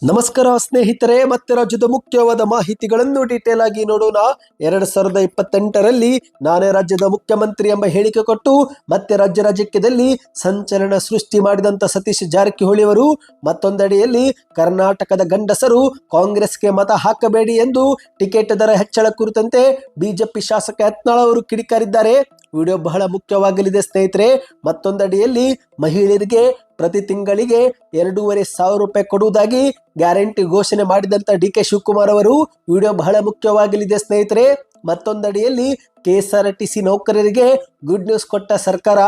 ನಮಸ್ಕಾರ ಸ್ನೇಹಿತರೆ, ಮತ್ತೆ ರಾಜ್ಯದ ಮುಖ್ಯವಾದ ಮಾಹಿತಿಗಳನ್ನು ಡೀಟೇಲ್ ಆಗಿ ನೋಡೋಣ. ಎರಡ್ ಸಾವಿರದ ಇಪ್ಪತ್ತೆಂಟರಲ್ಲಿ ನಾನೇ ರಾಜ್ಯದ ಮುಖ್ಯಮಂತ್ರಿ ಎಂಬ ಹೇಳಿಕೆ ಕೊಟ್ಟು, ಮತ್ತೆ ರಾಜ್ಯ ರಾಜಕೀಯದಲ್ಲಿ ಸಂಚಲನ ಸೃಷ್ಟಿ ಮಾಡಿದಂತ ಸತೀಶ್ ಜಾರಕಿಹೊಳಿ ಅವರು, ಮತ್ತೊಂದಡಿಯಲ್ಲಿ ಕರ್ನಾಟಕದ ಗಂಡಸರು ಕಾಂಗ್ರೆಸ್ಗೆ ಮತ ಹಾಕಬೇಡಿ ಎಂದು ಟಿಕೆಟ್ ದರ ಹೆಚ್ಚಳ ಕುರಿತಂತೆ ಬಿಜೆಪಿ ಶಾಸಕ ಯತ್ನಾಳ್ ಅವರು ಕಿಡಿಕಾರಿದ್ದಾರೆ. ವಿಡಿಯೋ ಬಹಳ ಮುಖ್ಯವಾಗಲಿದೆ ಸ್ನೇಹಿತರೆ. ಮತ್ತೊಂದಡಿಯಲ್ಲಿ ಮಹಿಳೆಯರಿಗೆ ಪ್ರತಿ ತಿಂಗಳಿಗೆ ಎರಡೂವರೆ ಸಾವಿರ ರೂಪಾಯಿ ಕೊಡುವುದಾಗಿ ಗ್ಯಾರಂಟಿ ಘೋಷಣೆ ಮಾಡಿದಂತ ಡಿ ಕೆ ಶಿವಕುಮಾರ್ ಅವರು. ವಿಡಿಯೋ ಬಹಳ ಮುಖ್ಯವಾಗಲಿದೆ ಸ್ನೇಹಿತರೆ. ಮತ್ತೊಂದಡಿಯಲ್ಲಿ K S R T C ನೌಕರರಿಗೆ ಗುಡ್ ನ್ಯೂಸ್ ಕೊಟ್ಟ ಸರ್ಕಾರ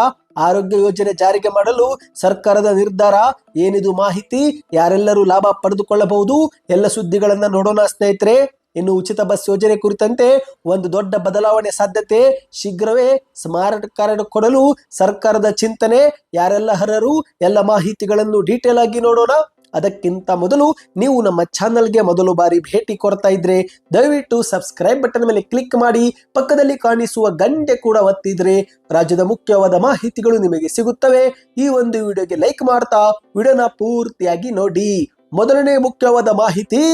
ಆರೋಗ್ಯ ಯೋಜನೆ ಜಾರಿಗೆ ಮಾಡಲು ಸರ್ಕಾರದ ನಿರ್ಧಾರ ಏನಿದು ಮಾಹಿತಿ? ಯಾರೆಲ್ಲರೂ ಲಾಭ ಪಡೆದುಕೊಳ್ಳಬಹುದು? ಎಲ್ಲ ಸುದ್ದಿಗಳನ್ನ ನೋಡೋಣ ಸ್ನೇಹಿತರೆ. ಇನ್ನು ಉಚಿತ ಬಸ್ ಯೋಜನೆ ಕುರಿತಂತೆ ಒಂದು ದೊಡ್ಡ ಬದಲಾವಣೆ ಸಾಧ್ಯತೆ. ಶೀಘ್ರವೇ ಸ್ಮಾರ್ಟ್ ಕಾರ್ಡ್ ಕೊಡಲು ಸರ್ಕಾರದ ಚಿಂತನೆ. ಯಾರೆಲ್ಲ ಹರರು ಎಲ್ಲ ಮಾಹಿತಿಗಳನ್ನು ಡೀಟೇಲ್ ಆಗಿ ನೋಡೋಣ. ಅದಕ್ಕಿಂತ ಮೊದಲು ನೀವು ನಮ್ಮ ಚಾನಲ್ಗೆ ಮೊದಲು ಬಾರಿ ಭೇಟಿ ಕೊಡ್ತಾ ಇದ್ರೆ, ದಯವಿಟ್ಟು ಸಬ್ಸ್ಕ್ರೈಬ್ ಬಟನ್ ಮೇಲೆ ಕ್ಲಿಕ್ ಮಾಡಿ, ಪಕ್ಕದಲ್ಲಿ ಕಾಣಿಸುವ ಗಂಟೆ ಕೂಡ ಒತ್ತಿದ್ರೆ ರಾಜ್ಯದ ಮುಖ್ಯವಾದ ಮಾಹಿತಿಗಳು ನಿಮಗೆ ಸಿಗುತ್ತವೆ. ಈ ಒಂದು ವಿಡಿಯೋಗೆ ಲೈಕ್ ಮಾಡ್ತಾ, ವಿಡಿಯೋನ ಪೂರ್ತಿಯಾಗಿ ನೋಡಿ. ಮೊದಲನೇ ಮುಖ್ಯವಾದ ಮಾಹಿತಿ.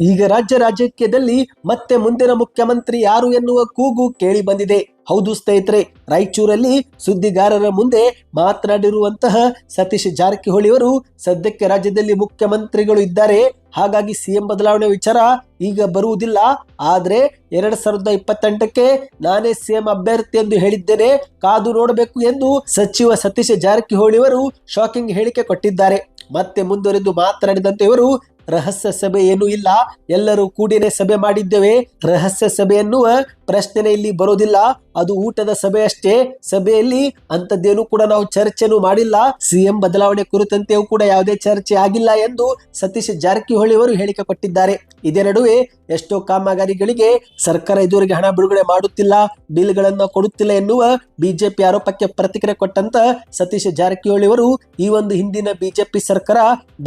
ಈಗ ರಾಜ್ಯ ರಾಜಕೀಯದಲ್ಲಿ ಮತ್ತೆ ಮುಂದಿನ ಮುಖ್ಯಮಂತ್ರಿ ಯಾರು ಎನ್ನುವ ಕೂಗು ಕೇಳಿ ಬಂದಿದೆ ಹೌದು ಸ್ನೇಹಿತರೆ, ರಾಯಚೂರಲ್ಲಿ ಸುದ್ದಿಗಾರರ ಮುಂದೆ ಮಾತನಾಡಿರುವಂತಹ ಸತೀಶ್ ಜಾರಕಿಹೊಳಿ ಅವರು ಸದ್ಯಕ್ಕೆ ರಾಜ್ಯದಲ್ಲಿ ಮುಖ್ಯಮಂತ್ರಿಗಳು ಇದ್ದಾರೆ. ಹಾಗಾಗಿ ಸಿಎಂ ಬದಲಾವಣೆ ವಿಚಾರ ಈಗ ಬರುವುದಿಲ್ಲ. ಆದ್ರೆ ಎರಡ್ ಸಾವಿರದ ಇಪ್ಪತ್ತೆಂಟಕ್ಕೆ ನಾನೇ ಸಿಎಂ ಅಭ್ಯರ್ಥಿ ಎಂದು ಹೇಳಿದ್ದೇನೆ. ಕಾದು ನೋಡಬೇಕು ಎಂದು ಸಚಿವ ಸತೀಶ್ ಜಾರಕಿಹೊಳಿ ಅವರು ಶಾಕಿಂಗ್ ಹೇಳಿಕೆ ಕೊಟ್ಟಿದ್ದಾರೆ. ಮತ್ತೆ ಮುಂದುವರೆದು ಮಾತನಾಡಿದಂತೆ ಇವರು ರಹಸ್ಯ ಸಭೆ ಏನೂ ಇಲ್ಲ. ಎಲ್ಲರೂ ಕೂಡಿನೇ ಸಭೆ ಮಾಡಿದ್ದೇವೆ. ರಹಸ್ಯ ಸಭೆ ಎನ್ನುವ ಪ್ರಶ್ನೆನೇ ಇಲ್ಲಿ ಬರೋದಿಲ್ಲ. ಅದು ಊಟದ ಸಭೆ ಅಷ್ಟೇ ಸಭೆಯಲ್ಲಿ ಅಂತದ್ದೇನು ಕೂಡ ನಾವು ಚರ್ಚೆನೂ ಮಾಡಿಲ್ಲ. ಸಿಎಂ ಬದಲಾವಣೆ ಕುರಿತಂತೆಯೂ ಕೂಡ ಯಾವುದೇ ಚರ್ಚೆ ಆಗಿಲ್ಲ ಎಂದು ಸತೀಶ್ ಜಾರಕಿಹೊಳಿ ಅವರು ಹೇಳಿಕೆ ಕೊಟ್ಟಿದ್ದಾರೆ. ಇದೇ ನಡುವೆ ಎಷ್ಟೋ ಕಾಮಗಾರಿಗಳಿಗೆ ಸರ್ಕಾರ ಇದುವರೆಗೆ ಹಣ ಬಿಡುಗಡೆ ಮಾಡುತ್ತಿಲ್ಲ, ಬಿಲ್ಗಳನ್ನು ಕೊಡುತ್ತಿಲ್ಲ ಎನ್ನುವ ಬಿಜೆಪಿ ಆರೋಪಕ್ಕೆ ಪ್ರತಿಕ್ರಿಯೆ ಕೊಟ್ಟಂತ ಸತೀಶ್ ಜಾರಕಿಹೊಳಿ ಅವರು ಈ ಒಂದು ಹಿಂದಿನ ಬಿಜೆಪಿ ಸರ್ಕಾರ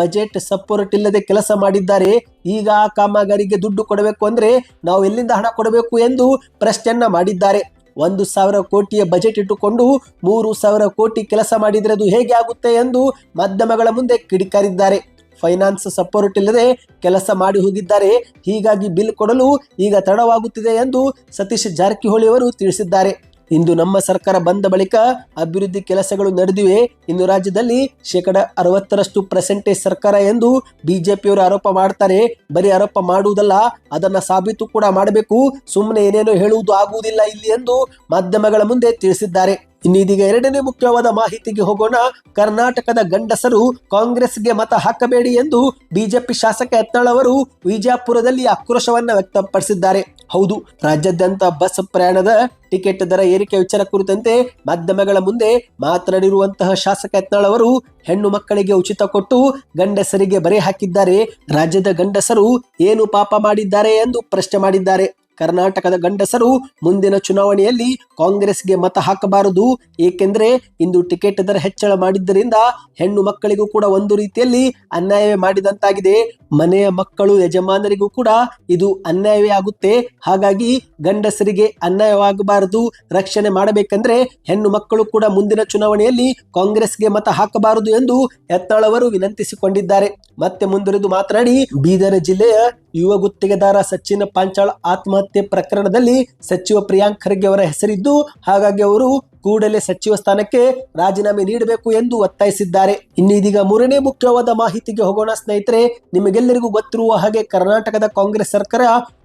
ಬಜೆಟ್ ಸಪೋರ್ಟ್ ಇಲ್ಲದೆ ಕೆಲಸ ಮಾಡಿದ್ದಾರೆ. ಈಗ ಕಾಮಗಾರಿಗೆ ದುಡ್ಡು ಕೊಡಬೇಕು ಅಂದ್ರೆ ನಾವು ಎಲ್ಲಿಂದ ಹಣ ಕೊಡಬೇಕು ಎಂದು ಪ್ರಶ್ನೆಯನ್ನ ಮಾಡಿದ್ದಾರೆ. ಒಂದು ಸಾವಿರ ಕೋಟಿಯ ಬಜೆಟ್ ಇಟ್ಟುಕೊಂಡು ಮೂರು ಸಾವಿರ ಕೋಟಿ ಕೆಲಸ ಮಾಡಿದರೆ ಅದು ಹೇಗೆ ಆಗುತ್ತೆ ಎಂದು ಮಾಧ್ಯಮಗಳ ಮುಂದೆ ಕಿಡಿಕಾರಿದ್ದಾರೆ. ಫೈನಾನ್ಸ್ ಸಪೋರ್ಟ್ ಇಲ್ಲದೆ ಕೆಲಸ ಮಾಡಿ ಹೋಗಿದ್ದಾರೆ. ಹೀಗಾಗಿ ಬಿಲ್ ಕೊಡಲು ಈಗ ತಡವಾಗುತ್ತಿದೆ ಎಂದು ಸತೀಶ್ ಜಾರಕಿಹೊಳಿ ಅವರು ತಿಳಿಸಿದ್ದಾರೆ. ಇಂದು ನಮ್ಮ ಸರ್ಕಾರ ಬಂದ ಬಳಿಕ ಅಭಿವೃದ್ಧಿ ಕೆಲಸಗಳು ನಡೆದಿವೆ. ಇನ್ನು ರಾಜ್ಯದಲ್ಲಿ ಶೇಕಡ ಅರವತ್ತರಷ್ಟು ಪರ್ಸೆಂಟೇಜ್ ಸರ್ಕಾರ ಎಂದು ಬಿಜೆಪಿಯವರು ಆರೋಪ ಮಾಡ್ತಾರೆ. ಬರೀ ಆರೋಪ ಮಾಡುವುದಲ್ಲ, ಅದನ್ನ ಸಾಬೀತು ಕೂಡ ಮಾಡಬೇಕು. ಸುಮ್ಮನೆ ಏನೇನೋ ಹೇಳುವುದು ಆಗುವುದಿಲ್ಲ ಇಲ್ಲಿ ಎಂದು ಮಾಧ್ಯಮಗಳ ಮುಂದೆ ತಿಳಿಸಿದ್ದಾರೆ. ಇನ್ನೀದೀಗ ಎರಡನೇ ಮುಖ್ಯವಾದ ಮಾಹಿತಿಗೆ ಹೋಗೋಣ. ಕರ್ನಾಟಕದ ಗಂಡಸರು ಕಾಂಗ್ರೆಸ್ಗೆ ಮತ ಹಾಕಬೇಡಿ ಎಂದು ಬಿಜೆಪಿ ಶಾಸಕ ಯತ್ನಾಳ್ ಅವರು ವಿಜಯಪುರದಲ್ಲಿ ಆಕ್ರೋಶವನ್ನು ವ್ಯಕ್ತಪಡಿಸಿದ್ದಾರೆ. ಹೌದು, ರಾಜ್ಯಾದ್ಯಂತ ಬಸ್ ಪ್ರಯಾಣದ ಟಿಕೆಟ್ ದರ ಏರಿಕೆ ವಿಚಾರ ಕುರಿತಂತೆ ಮಾಧ್ಯಮಗಳ ಮುಂದೆ ಮಾತನಾಡಿರುವಂತಹ ಶಾಸಕ ಯತ್ನಾಳ್ ಅವರು, ಹೆಣ್ಣು ಮಕ್ಕಳಿಗೆ ಉಚಿತ ಕೊಟ್ಟು ಗಂಡಸರಿಗೆ ಬರೆ ಹಾಕಿದ್ದಾರೆ. ರಾಜ್ಯದ ಗಂಡಸರು ಏನು ಪಾಪ ಮಾಡಿದ್ದಾರೆ ಎಂದು ಪ್ರಶ್ನೆ ಮಾಡಿದ್ದಾರೆ. ಕರ್ನಾಟಕದ ಗಂಡಸರು ಮುಂದಿನ ಚುನಾವಣೆಯಲ್ಲಿ ಕಾಂಗ್ರೆಸ್ಗೆ ಮತ ಹಾಕಬಾರದು. ಏಕೆಂದರೆ ಇಂದು ಟಿಕೆಟ್ ದರ ಹೆಚ್ಚಳ ಮಾಡಿದ್ದರಿಂದ ಹೆಣ್ಣು ಮಕ್ಕಳಿಗೂ ಕೂಡ ಒಂದು ರೀತಿಯಲ್ಲಿ ಅನ್ಯಾಯವೇ ಮಾಡಿದಂತಾಗಿದೆ. ಮನೆಯ ಮಕ್ಕಳು, ಯಜಮಾನರಿಗೂ ಕೂಡ ಇದು ಅನ್ಯಾಯವೇ ಆಗುತ್ತೆ. ಹಾಗಾಗಿ ಗಂಡಸರಿಗೆ ಅನ್ಯಾಯವಾಗಬಾರದು. ರಕ್ಷಣೆ ಮಾಡಬೇಕಂದ್ರೆ ಹೆಣ್ಣು ಮಕ್ಕಳು ಕೂಡ ಮುಂದಿನ ಚುನಾವಣೆಯಲ್ಲಿ ಕಾಂಗ್ರೆಸ್ಗೆ ಮತ ಹಾಕಬಾರದು ಎಂದು ಹೆತ್ತಳವರು ವಿನಂತಿಸಿಕೊಂಡಿದ್ದಾರೆ. ಮತ್ತೆ ಮುಂದುವರೆದು ಮಾತನಾಡಿ, ಬೀದರ್ ಜಿಲ್ಲೆಯ ಯುವ ಗುತ್ತಿಗೆದಾರ ಸಚಿನ್ ಪಾಂಚಾಳ್ ಆತ್ಮಹತ್ಯೆ ಪ್ರಕರಣದಲ್ಲಿ ಸಚಿವ ಪ್ರಿಯಾಂಕ್ ಖರ್ಗೆ ಅವರ ಹೆಸರಿದ್ದು ಹಾಗಾಗಿ ಅವರು ಕೂಡಲೇ ಸಚಿವ ಸ್ಥಾನಕ್ಕೆ ರಾಜೀನಾಮೆ ನೀಡಬೇಕು ಎಂದು ಒತ್ತಾಯಿಸಿದ್ದಾರೆ. ಇನ್ನು ಇದೀಗ ಮೂರನೇ ಮುಖ್ಯವಾದ ಮಾಹಿತಿಗೆ ಹೋಗೋಣ ಸ್ನೇಹಿತರೆ, ನಿಮಗೆಲ್ಲರಿಗೂ ಗೊತ್ತಿರುವ ಹಾಗೆ ಕರ್ನಾಟಕದ ಕಾಂಗ್ರೆಸ್ ಸರ್ಕಾರ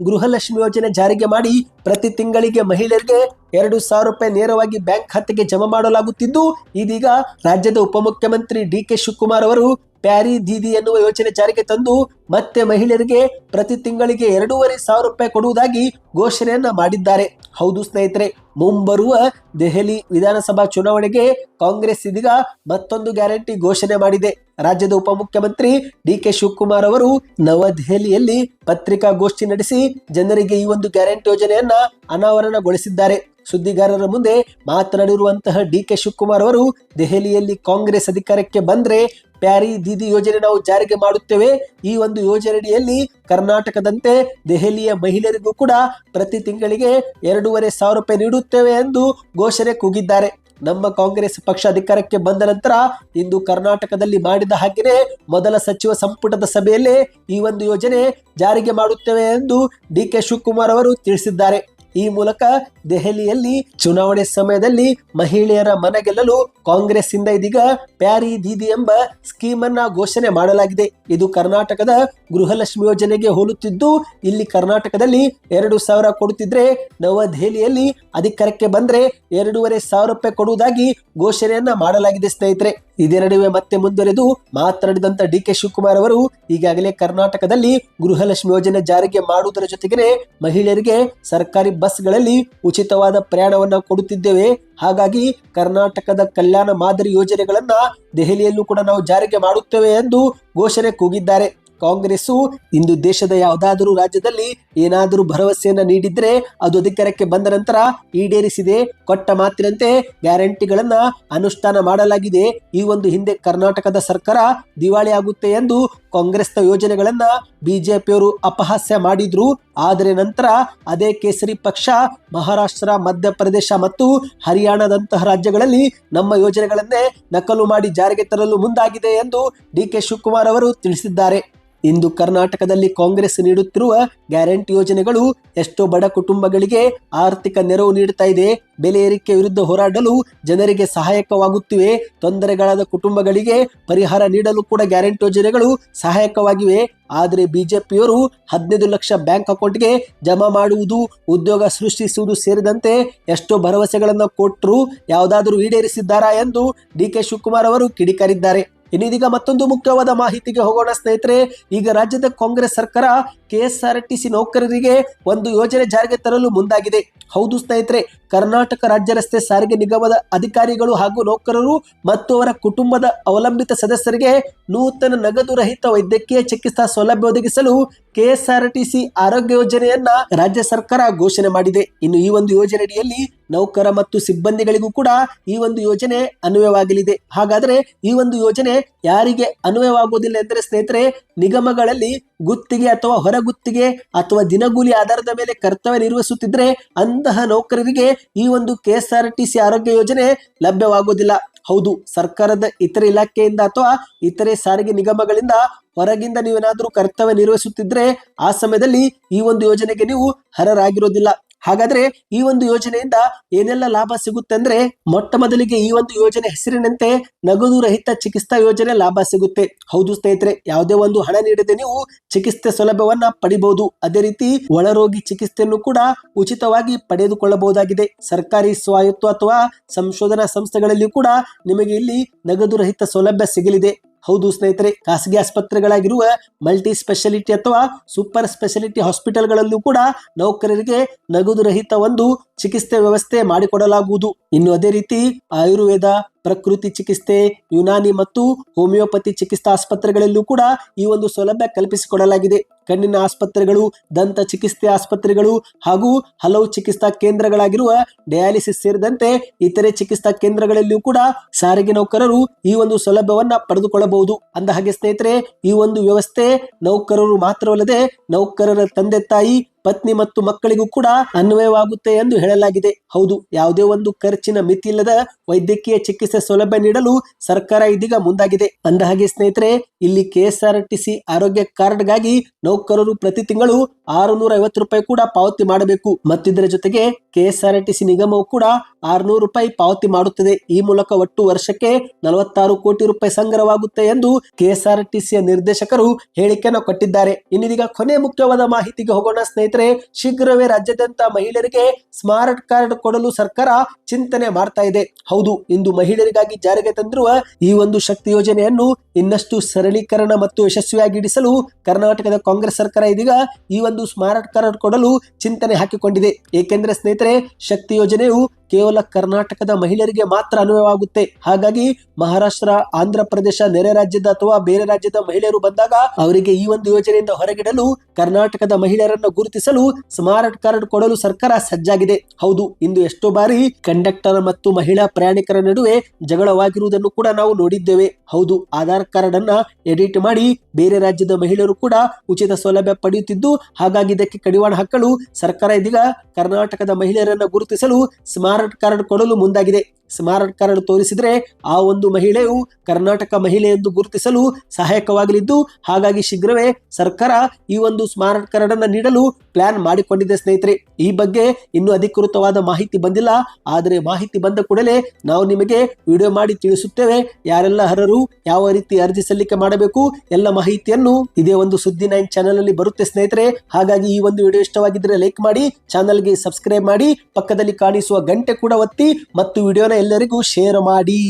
ಗೃಹಲಕ್ಷ್ಮಿ ಯೋಜನೆ ಜಾರಿಗೆ ಮಾಡಿ ಪ್ರತಿ ತಿಂಗಳಿಗೆ ಮಹಿಳೆಯರಿಗೆ ಎರಡು ಸಾವಿರ ರೂಪಾಯಿ ನೇರವಾಗಿ ಬ್ಯಾಂಕ್ ಖಾತೆಗೆ ಜಮಾ ಮಾಡಲಾಗುತ್ತಿದ್ದು, ಇದೀಗ ರಾಜ್ಯದ ಉಪಮುಖ್ಯಮಂತ್ರಿ ಡಿ ಕೆ ಶಿವಕುಮಾರ್ ಅವರು ಪ್ಯಾರಿ ದೀದಿ ಎನ್ನುವ ಯೋಜನೆ ಜಾರಿಗೆ ತಂದು ಮತ್ತೆ ಮಹಿಳೆಯರಿಗೆ ಪ್ರತಿ ತಿಂಗಳಿಗೆ ಎರಡೂವರೆ ಸಾವಿರ ರೂಪಾಯಿ ಕೊಡುವುದಾಗಿ ಘೋಷಣೆಯನ್ನ ಮಾಡಿದ್ದಾರೆ. ಹೌದು ಸ್ನೇಹಿತರೆ ಮುಂಬರುವ ದೆಹಲಿ ವಿಧಾನಸಭಾ ಚುನಾವಣೆಗೆ ಕಾಂಗ್ರೆಸ್ ಇದೀಗ ಮತ್ತೊಂದು ಗ್ಯಾರಂಟಿ ಘೋಷಣೆ ಮಾಡಿದೆ. ರಾಜ್ಯದ ಉಪಮುಖ್ಯಮಂತ್ರಿ ಡಿ ಕೆ ಶಿವಕುಮಾರ್ ಅವರು ನವದೆಹಲಿಯಲ್ಲಿ ಪತ್ರಿಕಾಗೋಷ್ಠಿ ನಡೆಸಿ ಜನರಿಗೆ ಈ ಒಂದು ಗ್ಯಾರಂಟಿ ಯೋಜನೆಯನ್ನ ಅನಾವರಣಗೊಳಿಸಿದ್ದಾರೆ. ಸುದ್ದಿಗಾರರ ಮುಂದೆ ಮಾತನಾಡಿರುವಂತಹ ಡಿ ಕೆ ಶಿವಕುಮಾರ್ ಅವರು, ದೆಹಲಿಯಲ್ಲಿ ಕಾಂಗ್ರೆಸ್ ಅಧಿಕಾರಕ್ಕೆ ಬಂದ್ರೆ ಪ್ಯಾರಿ ದೀದಿ ಯೋಜನೆ ನಾವು ಜಾರಿಗೆ ಮಾಡುತ್ತೇವೆ. ಈ ಒಂದು ಯೋಜನೆಯಲ್ಲಿ ಕರ್ನಾಟಕದಂತೆ ದೆಹಲಿಯ ಮಹಿಳೆಯರಿಗೂ ಕೂಡ ಪ್ರತಿ ತಿಂಗಳಿಗೆ ಎರಡೂವರೆ ಸಾವಿರ ರೂಪಾಯಿ ನೀಡುತ್ತೇವೆ ಎಂದು ಘೋಷಣೆ ಕೂಗಿದ್ದಾರೆ. ನಮ್ಮ ಕಾಂಗ್ರೆಸ್ ಪಕ್ಷ ಅಧಿಕಾರಕ್ಕೆ ಬಂದ ನಂತರ ಇಂದು ಕರ್ನಾಟಕದಲ್ಲಿ ಮಾಡಿದ ಹಾಗೆಯೇ ಮೊದಲ ಸಚಿವ ಸಂಪುಟದ ಸಭೆಯಲ್ಲೇ ಈ ಒಂದು ಯೋಜನೆ ಜಾರಿಗೆ ಮಾಡುತ್ತೇವೆ ಎಂದು ಡಿ ಕೆ ಶಿವಕುಮಾರ್ ಅವರು ತಿಳಿಸಿದ್ದಾರೆ. ಈ ಮೂಲಕ ದೆಹಲಿಯಲ್ಲಿ ಚುನಾವಣೆ ಸಮಯದಲ್ಲಿ ಮಹಿಳೆಯರ ಮನ ಗೆಲ್ಲಲು ಕಾಂಗ್ರೆಸ್ ಇಂದ ಇದೀಗ ಪ್ಯಾರಿ ದೀದಿ ಎಂಬ ಸ್ಕೀಮ್ ಅನ್ನ ಘೋಷಣೆ ಮಾಡಲಾಗಿದೆ. ಇದು ಕರ್ನಾಟಕದ ಗೃಹಲಕ್ಷ್ಮಿ ಯೋಜನೆಗೆ ಹೋಲುತ್ತಿದ್ದು, ಇಲ್ಲಿ ಕರ್ನಾಟಕದಲ್ಲಿ ಎರಡು ಸಾವಿರ ಕೊಡುತ್ತಿದ್ರೆ ನವದೆಹಲಿಯಲ್ಲಿ ಅಧಿಕಾರಕ್ಕೆ ಬಂದ್ರೆ ಎರಡೂವರೆ ಸಾವಿರ ರೂಪಾಯಿ ಕೊಡುವುದಾಗಿ ಘೋಷಣೆಯನ್ನ ಮಾಡಲಾಗಿದೆ ಸ್ನೇಹಿತರೆ. ಇದೇ ನಡುವೆ ಮತ್ತೆ ಮುಂದುವರೆದು ಮಾತನಾಡಿದಂತ ಡಿ ಕೆ ಶಿವಕುಮಾರ್ ಅವರು ಈಗಾಗಲೇ ಕರ್ನಾಟಕದಲ್ಲಿ ಗೃಹಲಕ್ಷ್ಮಿ ಯೋಜನೆ ಜಾರಿಗೆ ಮಾಡುವುದರ ಜೊತೆಗೆ ಮಹಿಳೆಯರಿಗೆ ಸರ್ಕಾರಿ ಬಸ್ಗಳಲ್ಲಿ ಉಚಿತವಾದ ಪ್ರಯಾಣವನ್ನು ಕೊಡುತ್ತಿದ್ದೇವೆ. ಹಾಗಾಗಿ ಕರ್ನಾಟಕದ ಕಲ್ಯಾಣ ಮಾದರಿ ಯೋಜನೆಗಳನ್ನ ದೆಹಲಿಯಲ್ಲೂ ಕೂಡ ನಾವು ಜಾರಿಗೆ ಮಾಡುತ್ತೇವೆ ಎಂದು ಘೋಷಣೆ ಕೂಗಿದ್ದಾರೆ. ಕಾಂಗ್ರೆಸ್ಸು ಇಂದು ದೇಶದ ಯಾವುದಾದರೂ ರಾಜ್ಯದಲ್ಲಿ ಏನಾದರೂ ಭರವಸೆಯನ್ನ ನೀಡಿದ್ರೆ ಅದು ಅಧಿಕಾರಕ್ಕೆ ಬಂದ ನಂತರ ಈಡೇರಿಸಿದೆ. ಕೊಟ್ಟ ಮಾತಿನಂತೆ ಗ್ಯಾರಂಟಿಗಳನ್ನ ಅನುಷ್ಠಾನ ಮಾಡಲಾಗಿದೆ. ಈ ಒಂದು ಹಿಂದೆ ಕರ್ನಾಟಕದ ಸರ್ಕಾರ ದಿವಾಳಿ ಆಗುತ್ತೆ ಎಂದು ಕಾಂಗ್ರೆಸ್ನ ಯೋಜನೆಗಳನ್ನ ಬಿಜೆಪಿಯವರು ಅಪಹಾಸ್ಯ ಮಾಡಿದ್ರು. ಆದರೆ ನಂತರ ಅದೇ ಕೇಸರಿ ಪಕ್ಷ ಮಹಾರಾಷ್ಟ್ರ, ಮಧ್ಯಪ್ರದೇಶ ಮತ್ತು ಹರಿಯಾಣದಂತಹ ರಾಜ್ಯಗಳಲ್ಲಿ ನಮ್ಮ ಯೋಜನೆಗಳನ್ನೇ ನಕಲು ಮಾಡಿ ಜಾರಿಗೆ ತರಲು ಮುಂದಾಗಿದೆ ಎಂದು ಡಿ ಕೆ ಶಿವಕುಮಾರ್ ಅವರು ತಿಳಿಸಿದ್ದಾರೆ. ಇಂದು ಕರ್ನಾಟಕದಲ್ಲಿ ಕಾಂಗ್ರೆಸ್ ನೀಡುತ್ತಿರುವ ಗ್ಯಾರಂಟಿ ಯೋಜನೆಗಳು ಎಷ್ಟೋ ಬಡ ಕುಟುಂಬಗಳಿಗೆ ಆರ್ಥಿಕ ನೆರವು ನೀಡುತ್ತಾ ಇದೆ. ಬೆಲೆ ಏರಿಕೆ ವಿರುದ್ಧ ಹೋರಾಡಲು ಜನರಿಗೆ ಸಹಾಯಕವಾಗುತ್ತಿವೆ. ತೊಂದರೆಗಳಾದ ಕುಟುಂಬಗಳಿಗೆ ಪರಿಹಾರ ನೀಡಲು ಕೂಡ ಗ್ಯಾರಂಟಿ ಯೋಜನೆಗಳು ಸಹಾಯಕವಾಗಿವೆ. ಆದರೆ ಬಿಜೆಪಿಯವರು ಹದಿನೈದು ಲಕ್ಷ ಬ್ಯಾಂಕ್ ಅಕೌಂಟ್ಗೆ ಜಮಾ ಮಾಡುವುದು, ಉದ್ಯೋಗ ಸೃಷ್ಟಿಸುವುದು ಸೇರಿದಂತೆ ಎಷ್ಟೋ ಭರವಸೆಗಳನ್ನು ಕೊಟ್ಟರು, ಯಾವುದಾದರೂ ಈಡೇರಿಸಿದ್ದಾರಾ ಎಂದು ಡಿ ಕೆ ಶಿವಕುಮಾರ್ ಅವರು ಕಿಡಿಕಾರಿದ್ದಾರೆ. ಇನ್ನೀಗ ಮತ್ತೊಂದು ಮುಖ್ಯವಾದ ಮಾಹಿತಿಗೆ ಹೋಗೋಣ ಸ್ನೇಹಿತರೆ, ಈಗ ರಾಜ್ಯದ ಕಾಂಗ್ರೆಸ್ ಸರ್ಕಾರ ಕೆಎಸ್ಆರ್ಟಿಸಿ ನೌಕರರಿಗೆ ಒಂದು ಯೋಜನೆ ಜಾರಿಗೆ ತರಲು ಮುಂದಾಗಿದೆ. ಹೌದು ಸ್ನೇಹಿತರೆ, ಕರ್ನಾಟಕ ರಾಜ್ಯ ರಸ್ತೆ ಸಾರಿಗೆ ನಿಗಮದ ಅಧಿಕಾರಿಗಳು ಹಾಗೂ ನೌಕರರು ಮತ್ತು ಅವರ ಕುಟುಂಬದ ಅವಲಂಬಿತ ಸದಸ್ಯರಿಗೆ ನೂತನ ನಗದು ರಹಿತ ವೈದ್ಯಕೀಯ ಚಿಕಿತ್ಸಾ ಸೌಲಭ್ಯ ಒದಗಿಸಲು ಕೆಎಸ್ಆರ್ಟಿಸಿ ಆರೋಗ್ಯ ಯೋಜನೆಯನ್ನ ರಾಜ್ಯ ಸರ್ಕಾರ ಘೋಷಣೆ ಮಾಡಿದೆ. ಇನ್ನು ಈ ಒಂದು ಯೋಜನೆಯಡಿಯಲ್ಲಿ ನೌಕರ ಮತ್ತು ಸಿಬ್ಬಂದಿಗಳಿಗೂ ಕೂಡ ಈ ಒಂದು ಯೋಜನೆ ಅನ್ವಯವಾಗಲಿದೆ. ಹಾಗಾದ್ರೆ ಈ ಒಂದು ಯೋಜನೆ ಯಾರಿಗೆ ಅನ್ವಯವಾಗುವುದಿಲ್ಲ ಎಂದರೆ ಸ್ನೇಹಿತರೆ, ನಿಗಮಗಳಲ್ಲಿ ಗುತ್ತಿಗೆ ಅಥವಾ ಹೊರಗುತ್ತಿಗೆ ಅಥವಾ ದಿನಗೂಲಿ ಆಧಾರದ ಮೇಲೆ ಕರ್ತವ್ಯ ನಿರ್ವಹಿಸುತ್ತಿದ್ರೆ ಅಂತಹ ನೌಕರರಿಗೆ ಈ ಒಂದು ಕೆಎಸ್ಆರ್ಟಿಸಿ ಆರೋಗ್ಯ ಯೋಜನೆ ಲಭ್ಯವಾಗುವುದಿಲ್ಲ. ಹೌದು, ಸರ್ಕಾರದ ಇತರೆ ಇಲಾಖೆಯಿಂದ ಅಥವಾ ಇತರೆ ಸಾರಿಗೆ ನಿಗಮಗಳಿಂದ ಹೊರಗಿಂದ ನೀವೇನಾದ್ರೂ ಕರ್ತವ್ಯ ನಿರ್ವಹಿಸುತ್ತಿದ್ರೆ ಆ ಸಮಯದಲ್ಲಿ ಈ ಒಂದು ಯೋಜನೆಗೆ ನೀವು ಅರ್ಹರಾಗಿರೋದಿಲ್ಲ. ಹಾಗಾದ್ರೆ ಈ ಒಂದು ಯೋಜನೆಯಿಂದ ಏನೆಲ್ಲ ಲಾಭ ಸಿಗುತ್ತೆ ಅಂದ್ರೆ ಮೊಟ್ಟ ಮೊದಲಿಗೆ ಈ ಒಂದು ಯೋಜನೆ ಹೆಸರಿನಂತೆ ನಗದು ರಹಿತ ಚಿಕಿತ್ಸಾ ಯೋಜನೆ ಲಾಭ ಸಿಗುತ್ತೆ. ಹೌದು ಸ್ನೇಹಿತರೆ, ಯಾವುದೇ ಒಂದು ಹಣ ನೀಡದೆ ನೀವು ಚಿಕಿತ್ಸೆ ಸೌಲಭ್ಯವನ್ನ ಪಡಿಬಹುದು. ಅದೇ ರೀತಿ ಒಳರೋಗಿ ಚಿಕಿತ್ಸೆಯನ್ನು ಕೂಡ ಉಚಿತವಾಗಿ ಪಡೆದುಕೊಳ್ಳಬಹುದಾಗಿದೆ. ಸರ್ಕಾರಿ ಸ್ವಾಯತ್ತ ಅಥವಾ ಸಂಶೋಧನಾ ಸಂಸ್ಥೆಗಳಲ್ಲಿ ಕೂಡ ನಿಮಗೆ ಇಲ್ಲಿ ನಗದು ರಹಿತ ಸೌಲಭ್ಯ ಸಿಗಲಿದೆ. ಹೌದು ಸ್ನೇಹಿತರೆ, ಖಾಸಗಿ ಆಸ್ಪತ್ರೆಗಳಾಗಿರುವ ಮಲ್ಟಿ ಸ್ಪೆಷಾಲಿಟಿ ಅಥವಾ ಸೂಪರ್ ಸ್ಪೆಷಾಲಿಟಿ ಹಾಸ್ಪಿಟಲ್ಗಳಲ್ಲೂ ಕೂಡ ನೌಕರರಿಗೆ ನಗದು ರಹಿತ ಒಂದು ಚಿಕಿತ್ಸೆ ವ್ಯವಸ್ಥೆ ಮಾಡಿಕೊಡಲಾಗುವುದು. ಇನ್ನು ಅದೇ ರೀತಿ ಆಯುರ್ವೇದ ಪ್ರಕೃತಿ ಚಿಕಿತ್ಸೆ, ಯುನಾನಿ ಮತ್ತು ಹೋಮಿಯೋಪತಿ ಚಿಕಿತ್ಸಾ ಆಸ್ಪತ್ರೆಗಳಲ್ಲೂ ಕೂಡ ಈ ಒಂದು ಸೌಲಭ್ಯ ಕಲ್ಪಿಸಿಕೊಡಲಾಗಿದೆ. ಕಣ್ಣಿನ ಆಸ್ಪತ್ರೆಗಳು, ದಂತ ಚಿಕಿತ್ಸೆ ಆಸ್ಪತ್ರೆಗಳು ಹಾಗೂ ಹಲವು ಚಿಕಿತ್ಸಾ ಕೇಂದ್ರಗಳಾಗಿರುವ ಡಯಾಲಿಸಿಸ್ ಸೇರಿದಂತೆ ಇತರೆ ಚಿಕಿತ್ಸಾ ಕೇಂದ್ರಗಳಲ್ಲಿಯೂ ಕೂಡ ಸಾರಿಗೆ ನೌಕರರು ಈ ಒಂದು ಸೌಲಭ್ಯವನ್ನ ಪಡೆದುಕೊಳ್ಳಬಹುದು. ಅಂದ ಹಾಗೆ ಸ್ನೇಹಿತರೆ, ಈ ಒಂದು ವ್ಯವಸ್ಥೆ ನೌಕರರು ಮಾತ್ರವಲ್ಲದೆ ನೌಕರರ ತಂದೆ ತಾಯಿ ಪತ್ನಿ ಮತ್ತು ಮಕ್ಕಳಿಗೂ ಕೂಡ ಅನ್ವಯವಾಗುತ್ತೆ ಎಂದು ಹೇಳಲಾಗಿದೆ. ಹೌದು, ಯಾವುದೇ ಒಂದು ಖರ್ಚಿನ ಮಿತಿ ಇಲ್ಲದ ವೈದ್ಯಕೀಯ ಚಿಕಿತ್ಸೆ ಸೌಲಭ್ಯ ನೀಡಲು ಸರ್ಕಾರ ಇದೀಗ ಮುಂದಾಗಿದೆ. ಅಂದ ಹಾಗೆ ಸ್ನೇಹಿತರೆ, ಇಲ್ಲಿ ಕೆಎಸ್ಆರ್ಟಿಸಿ ಆರೋಗ್ಯ ಕಾರ್ಡ್ಗಾಗಿ ನೌಕರರು ಪ್ರತಿ ತಿಂಗಳು ಆರುನೂರ ಐವತ್ತು ರೂಪಾಯಿ ಕೂಡ ಪಾವತಿ ಮಾಡಬೇಕು. ಮತ್ತಿದರ ಜೊತೆಗೆ ಕೆಎಸ್ಆರ್ಟಿಸಿ ನಿಗಮವು ಕೂಡ ಆರುನೂರು ರೂಪಾಯಿ ಪಾವತಿ ಮಾಡುತ್ತದೆ. ಈ ಮೂಲಕ ಒಟ್ಟು ವರ್ಷಕ್ಕೆ ನಲವತ್ತಾರು ಕೋಟಿ ರೂಪಾಯಿ ಸಂಗ್ರಹವಾಗುತ್ತೆ ಎಂದು ಕೆಎಸ್ಆರ್ಟಿಸಿಯ ನಿರ್ದೇಶಕರು ಹೇಳಿಕೆಯನ್ನು ಕೊಟ್ಟಿದ್ದಾರೆ. ಇನ್ನಿದೀಗ ಕೊನೆ ಮುಖ್ಯವಾದ ಮಾಹಿತಿಗೆ ಹೋಗೋಣ. ಸ್ನೇಹಿತರೆ, ಶೀಘ್ರವೇ ರಾಜ್ಯಾದ್ಯಂತ ಮಹಿಳೆಯರಿಗೆ ಸ್ಮಾರ್ಟ್ ಕಾರ್ಡ್ ಕೊಡಲು ಸರ್ಕಾರ ಚಿಂತನೆ ಮಾಡ್ತಾ ಇದೆ. ಹೌದು, ಇಂದು ಮಹಿಳೆಯರಿಗಾಗಿ ಜಾರಿಗೆ ತಂದಿರುವ ಈ ಒಂದು ಶಕ್ತಿ ಯೋಜನೆಯನ್ನು ಇನ್ನಷ್ಟು ಸರಳೀಕರಣ ಮತ್ತು ಯಶಸ್ವಿಯಾಗಿಡಿಸಲು ಕರ್ನಾಟಕದ ಕಾಂಗ್ರೆಸ್ ಸರ್ಕಾರ ಇದೀಗ ಈ ಒಂದು ಸ್ಮಾರ್ಟ್ ಕಾರ್ಡ್ ಕೊಡಲು ಚಿಂತನೆ ಹಾಕಿಕೊಂಡಿದೆ. ಏಕೆಂದರೆ, ಸ್ನೇಹಿತರೆ, ಶಕ್ತಿ ಯೋಜನೆಯು ಕೇವಲ ಕರ್ನಾಟಕದ ಮಹಿಳೆಯರಿಗೆ ಮಾತ್ರ ಅನ್ವಯವಾಗುತ್ತೆ. ಹಾಗಾಗಿ ಮಹಾರಾಷ್ಟ್ರ, ಆಂಧ್ರ ಪ್ರದೇಶ ನೆರೆ ರಾಜ್ಯದ ಅಥವಾ ಬೇರೆ ರಾಜ್ಯದ ಮಹಿಳೆಯರು ಬಂದಾಗ ಅವರಿಗೆ ಈ ಒಂದು ಯೋಜನೆಯಿಂದ ಹೊರಗಿಡಲು ಕರ್ನಾಟಕದ ಮಹಿಳೆಯರನ್ನು ಗುರುತಿಸಲು ಸ್ಮಾರ್ಟ್ ಕಾರ್ಡ್ ಕೊಡಲು ಸರ್ಕಾರ ಸಜ್ಜಾಗಿದೆ. ಹೌದು, ಇಂದು ಎಷ್ಟೋ ಬಾರಿ ಕಂಡಕ್ಟರ್ ಮತ್ತು ಮಹಿಳಾ ಪ್ರಯಾಣಿಕರ ನಡುವೆ ಜಗಳವಾಗಿರುವುದನ್ನು ಕೂಡ ನಾವು ನೋಡಿದ್ದೇವೆ. ಹೌದು, ಆಧಾರ್ ಕಾರ್ಡ್ ಅನ್ನ ಎಡಿಟ್ ಮಾಡಿ ಬೇರೆ ರಾಜ್ಯದ ಮಹಿಳೆಯರು ಕೂಡ ಉಚಿತ ಸೌಲಭ್ಯ ಪಡೆಯುತ್ತಿದ್ದು, ಹಾಗಾಗಿ ಇದಕ್ಕೆ ಕಡಿವಾಣ ಹಾಕಲು ಸರ್ಕಾರ ಇದೀಗ ಕರ್ನಾಟಕದ ಮಹಿಳೆಯರನ್ನು ಗುರುತಿಸಲು ಸ್ಮಾರ್ಟ್ ಕಾರ್ಡ್ ಕೊಡಲು ಮುಂದಾಗಿದೆ. ಸ್ಮಾರ್ಟ್ ಕಾರ್ಡ್ ತೋರಿಸಿದ್ರೆ ಆ ಒಂದು ಮಹಿಳೆಯು ಕರ್ನಾಟಕ ಮಹಿಳೆ ಎಂದು ಗುರುತಿಸಲು ಸಹಾಯಕವಾಗಲಿದ್ದು, ಹಾಗಾಗಿ ಶೀಘ್ರವೇ ಸರ್ಕಾರ ಈ ಒಂದು ಸ್ಮಾರ್ಟ್ ಕಾರ್ಡ್ ಅನ್ನ ನೀಡಲು ಪ್ಲಾನ್ ಮಾಡಿಕೊಂಡಿದೆ ಸ್ನೇಹಿತರೆ. ಈ ಬಗ್ಗೆ ಇನ್ನೂ ಅಧಿಕೃತವಾದ ಮಾಹಿತಿ ಬಂದಿಲ್ಲ. ಆದರೆ ಮಾಹಿತಿ ಬಂದ ಕೂಡಲೇ ನಾವು ನಿಮಗೆ ವಿಡಿಯೋ ಮಾಡಿ ತಿಳಿಸುತ್ತೇವೆ. ಯಾರೆಲ್ಲ ಅರ್ಹರು, ಯಾವ ರೀತಿ ಅರ್ಜಿ ಸಲ್ಲಿಕೆ ಮಾಡಬೇಕು, ಎಲ್ಲ ಮಾಹಿತಿಯನ್ನು ಇದೇ ಒಂದು ಸುದ್ದಿ ನೈನ್ ಚಾನೆಲ್ ಅಲ್ಲಿ ಬರುತ್ತೆ ಸ್ನೇಹಿತರೆ. ಹಾಗಾಗಿ ಈ ಒಂದು ವಿಡಿಯೋ ಇಷ್ಟವಾಗಿದ್ದರೆ ಲೈಕ್ ಮಾಡಿ, ಚಾನಲ್ಗೆ ಸಬ್ಸ್ಕ್ರೈಬ್ ಮಾಡಿ, ಪಕ್ಕದಲ್ಲಿ ಕಾಣಿಸುವ ಗಂಟೆ ಕೂಡ ಒತ್ತಿ, ಮತ್ತು ವಿಡಿಯೋನ ಎಲ್ಲರಿಗೂ ಶೇರ್ ಮಾಡಿ.